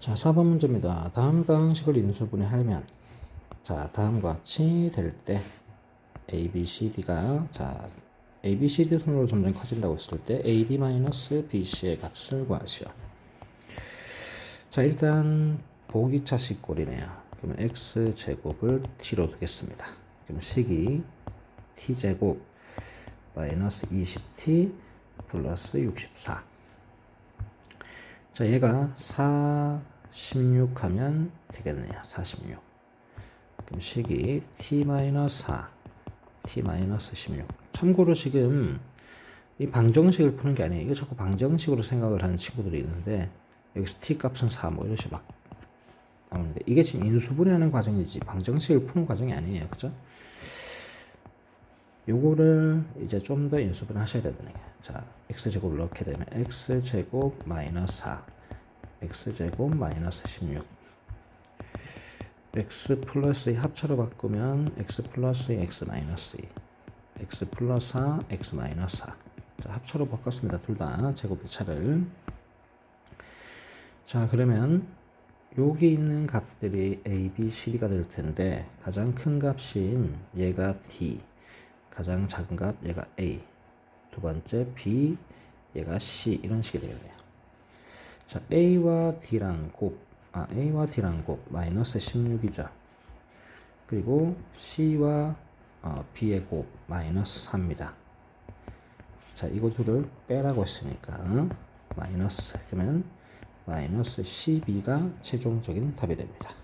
자, 4번 문제입니다. 다음 방식을 인수분해 하면 자, 다음과 같이 될 때 A, B, C, D가 자, A, B, C, D 순으로 점점 커진다고 했을 때 AD-BC의 값을 구하시오. 자, 일단 보기차식 꼴이네요. 그러면 X 제곱을 T로 두겠습니다. 그럼 식이 T 제곱 마이너스 20T 플러스 64. 자, 얘가 4, 16 하면 되겠네요. 46. 그럼 식이 t-4, t-16. 참고로 지금 이 방정식을 푸는 게 아니에요. 이거 자꾸 방정식으로 생각을 하는 친구들이 있는데 여기서 t 값은 4, 뭐 이런 식으로 막 나오는데 이게 지금 인수분해하는 과정이지 방정식을 푸는 과정이 아니에요. 그죠? 요거를 이제 좀 더 인수분해 하셔야 된다는 거예요. 자, x제곱을 넣게 되면 x제곱 마이너스 4 x제곱 마이너스 16 x 플러스 2 합차로 바꾸면 x 플러스 2 x 마이너스 2 x 플러스 4 x 마이너스 4 자, 합차로 바꿨습니다. 둘 다 제곱의 차를. 자 그러면 여기 있는 값들이 a, b, c, d가 될 텐데 가장 큰 값인 얘가 d 가장 작은 값 얘가 A 두 번째 B 얘가 C 이런 식이 되겠네요. 자 A와 D랑 곱. 아, A와 D랑 곱. 마이너스 16이죠. 그리고 C와 어, B의 곱 마이너스 4입니다. 자 이거 둘을 빼라고 했으니까 마이너스 그러면 마이너스 12가 최종적인 답이 됩니다